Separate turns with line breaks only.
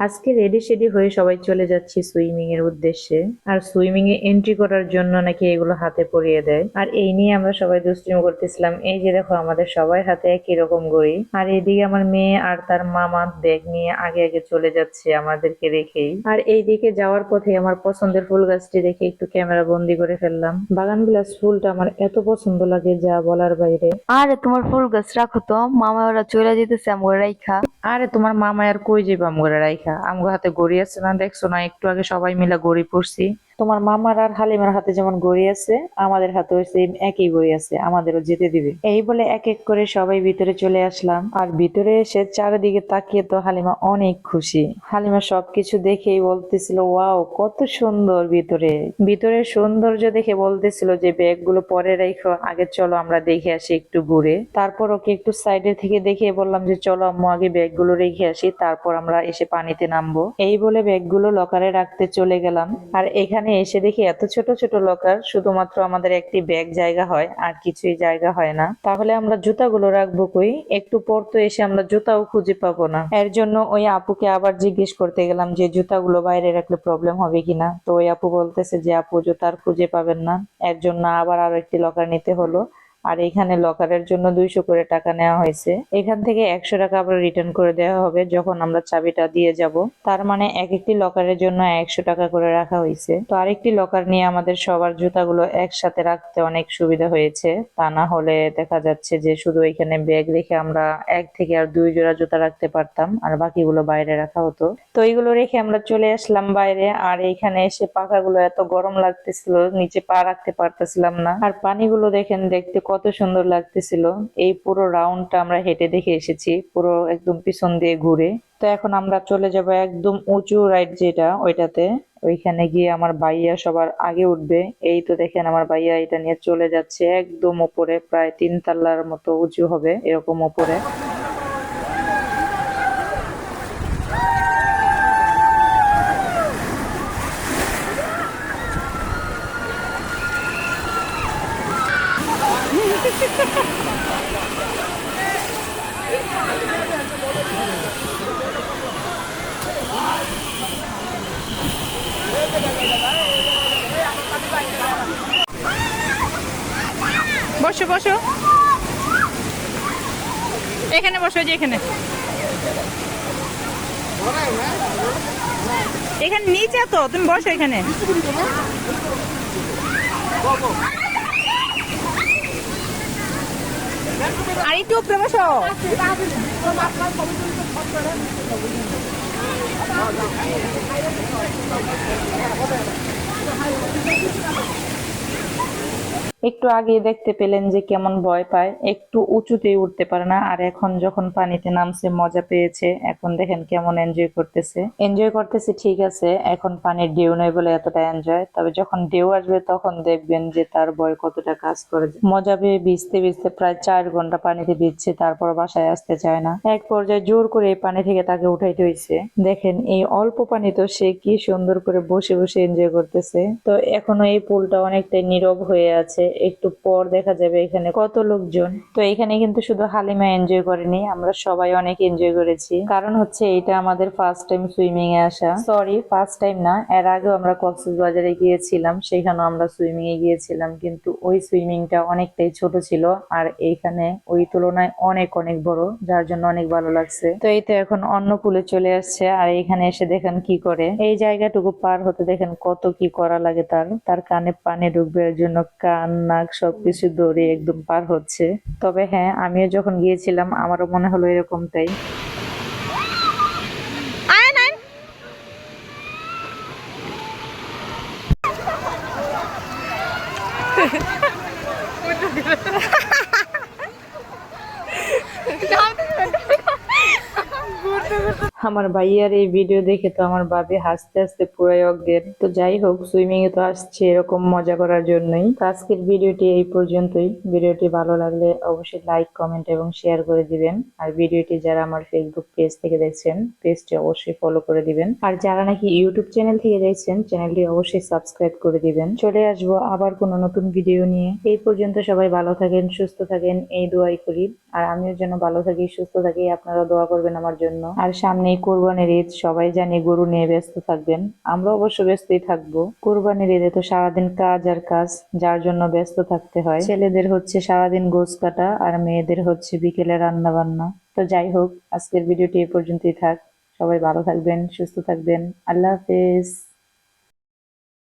আজকে রেডি সেডি হয়ে সবাই চলে যাচ্ছি সুইমিং এর উদ্দেশ্যে। আর সুইমিং এ এন্ট্রি করার জন্য নাকি এগুলো হাতে পরিয়ে দেয়। আর এই নিয়ে আমরা সবাই দুষ্টুমি করতেছিলাম। এই যে দেখো, আমাদের সবাই হাতে একই রকম ঘড়ি আর এদিকে আমার মেয়ে আর তার মামা ব্যাগ নিয়ে আগে আগে চলে যাচ্ছে আমাদেরকে রেখেই। আর এই দিকে যাওয়ার পথে আমার পছন্দের ফুল গাছটি দেখে একটু ক্যামেরা বন্দি করে ফেললাম। বাগান বিলাস ফুলটা আমার এত পছন্দ লাগে যা বলার বাইরে।
আরে, তোমার ফুল গাছ রাখো তো। মামা ওরা চলে যেতেছে আমার রাইখা।
আরে, তোমার মামায় আর কই বাম আমগরে রাইখা? আমগো হাতে গড়ি আছে না, দেখছ না? একটু আগে সবাই মিলা গড়ি পড়ছি। তোমার মামার আর হালিমার হাতে যেমন গড়ি আছে, আমাদের হাতে সেম একই গড়ি আছে, আমাদেরও যেতে দিবে। এই বলে এক এক করে সবাই ভিতরে চলে আসলাম। আর ভিতরে এসে চারিদিকে তাকিয়ে তো হালিমা অনেক খুশি। হালিমা সবকিছু দেখেই বলতেছিল, ওয়াও, কত সুন্দর ভিতরে। ভিতরের সৌন্দর্য দেখে বলতেছিল যে, ব্যাগগুলো পরে রেখো, আগে চলো আমরা দেখে আসি একটু ঘুরে। তারপর ওকে একটু সাইডের থেকে দেখে বললাম যে, চলো আম্মু, আগে ব্যাগগুলো রেখে আসি, তারপর আমরা এসে পানিতে নামবো। এই বলে ব্যাগগুলো লকারে রাখতে চলে গেলাম। আর এখানে এসে দেখি এত ছোট ছোট লকার, শুধুমাত্র আমাদের একটি ব্যাগ জায়গা হয়, আর কিছুই জায়গা হয় না। তাহলে আমরা জুতাগুলো রাখব কই? একটু পর তো এসে আমরা জুতাও খুঁজে পাবো না। এর জন্য ওই আপুকে আবার জিজ্ঞেস করতে গেলাম যে, জুতাগুলো বাইরে রাখলে প্রবলেম হবে কিনা? তো ওই আপু বলতেছে যে, আপু জুতা আর খুঁজে পাবেন না। এর জন্য আবার আরও একটি লকার নিতে হলো। আর এখানে লকারের জন্য দুইশো করে টাকা নেওয়া হয়েছে। এখান থেকে একশো টাকা আবার রিটার্ন করে দেওয়া হবে যখন আমরা চাবিটা দিয়ে যাব। তার মানে এক একটি লকারের জন্য একশো টাকা করে রাখা হয়েছে। তো আরেকটি লকার নিয়ে আমাদের সবার জুতাগুলো একসাথে রাখতে অনেক সুবিধা হয়েছে। তা না হলে দেখা যাচ্ছে যে শুধু এখানে ব্যাগ রেখে আমরা এক থেকে আর দুই জোড়া জুতা রাখতে পারতাম, আর বাকিগুলো বাইরে রাখা হতো। তো এইগুলো রেখে আমরা চলে আসলাম বাইরে, আর এখানে এসে পাখাগুলো এত গরম লাগতেছিল, নিচে পা রাখতে পারতেছিলাম না। আর পানিগুলো দেখেন, দেখতে কত সুন্দর লাগতেছিল। এই পুরো রাউন্ডটা আমরা হেঁটে দেখে এসেছি, পুরো একদম পিছন দিয়ে ঘুরে। তো এখন আমরা চলে যাব একদম উঁচু রাইড যেটা, ওইটাতে। ওইখানে গিয়ে আমার ভাইয়া সবার আগে উঠবে। এই তো দেখেন আমার ভাইয়া এটা নিয়ে চলে যাচ্ছে একদম উপরে প্রায় তিন তাল্লার মতো উঁচু হবে, এরকম উপরে
বসো বসো। এখানে বসো যে এখানে। এখানে নিচে তো তুমি বসো এখানে। একটু উপরে বসো
একটু আগে দেখতে পেলেন যে কেমন ভয় পায়। একটু উঁচুতেই উঠতে পারে না। আর এখন যখন পানিতে নামছে, মজা পেয়েছে। এখন দেখেন কেমন এনজয় করতেছে। এনজয় করতেছে, ঠিক আছে। এখন পানির ঢেউ নয় বলে এতটা এনজয় তবে যখন ঢেউ আসবে, তখন দেখবেন যে তার ভয় কতটা কাজ করে। মজা পেয়ে ভিজতে ভিজতে প্রায় চার ঘণ্টা পানিতে ভিজছে, তারপর বাসায় আসতে চায় না। এক পর্যায়ে জোর করে এই পানি থেকে তাকে উঠাইতে হয়েছে দেখেন, এই অল্প পানি তো সে কি সুন্দর করে বসে বসে এনজয় করতেছে। তো এখনও এই পুলটা অনেকটাই নীরব হয়ে আছে। একটু পর দেখা যাবে এখানে কত লোকজন। তো এখানে কিন্তু শুধু হালিমা এনজয় করেনি, আমরা সবাই অনেক এনজয় করেছি। কারণ হচ্ছে এটা আমাদের ফার্স্ট টাইম সুইমিং এ আসা। সরি ফার্স্ট টাইম না, এর আগেও আমরা কক্সবাজারে গিয়েছিলাম, সেখানেও আমরা সুইমিং এ গিয়েছিলাম, কিন্তু ওই সুইমিংটা অনেকটাই ছোট ছিল, আর এইখানে ওই তুলনায় অনেক অনেক বড়, যার জন্য অনেক ভালো লাগছে। তো এই তো এখন অন্য পুলে চলে আসছে, আর এখানে এসে দেখেন কি করে। এই জায়গাটুকু পার হতে দেখেন কত কি করা লাগে তার। তার কানে পানি ঢুকবে জন্য কান নাক সবকিছু দৌড়ে একদম পার হচ্ছে। তবে হ্যাঁ আমিও যখন গিয়েছিলাম আমারও মনে হলো এরকমটাই
আয় নাইন
আমার ভাইয়ার এই ভিডিও দেখে তো আমার ভাবি হাসতে হাসতে পুরাই অজ্ঞান। তো যাই হোক সুইমিং এ তো আসছে এরকম মজা করার জন্যই। আজকের ভিডিওটি এই পর্যন্তই। ভিডিওটি ভালো লাগলে অবশ্যই লাইক কমেন্ট এবং শেয়ার করে দিবেন। আর ভিডিওটি যারা আমার ফেসবুক পেজ থেকে দেখছেন পেজটি অবশ্যই ফলো করে দিবেন। আর যারা নাকি ইউটিউব চ্যানেল থেকে দেখছেন চ্যানেলটি অবশ্যই সাবস্ক্রাইব করে দিবেন। চলে আসব আবার কোনো নতুন ভিডিও নিয়ে। এই পর্যন্ত সবাই ভালো থাকেন, সুস্থ থাকেন, এই দোয়াই করি। আর আমিও যেন ভালো থাকি, সুস্থ থাকি, আপনারা দোয়া করবেন আমার জন্য। আর সামনেই কোরবানির ঈদ, সবাই জানি গরু নিয়ে ব্যস্ত থাকবেন। আমরা অবশ্য ব্যস্তই থাকব। কোরবানির ঈদে তো সারাদিন কাজ আর কাজ, যার জন্য ব্যস্ত থাকতে হয়। ছেলেদের হচ্ছে সারাদিন গোছ কাটা আর মেয়েদের হচ্ছে বিকেলে রান্না বান্না তো যাই হোক, আজকের ভিডিওটি এ পর্যন্তই থাক। সবাই ভালো থাকবেন, সুস্থ থাকবেন। আল্লাহ হাফেজ।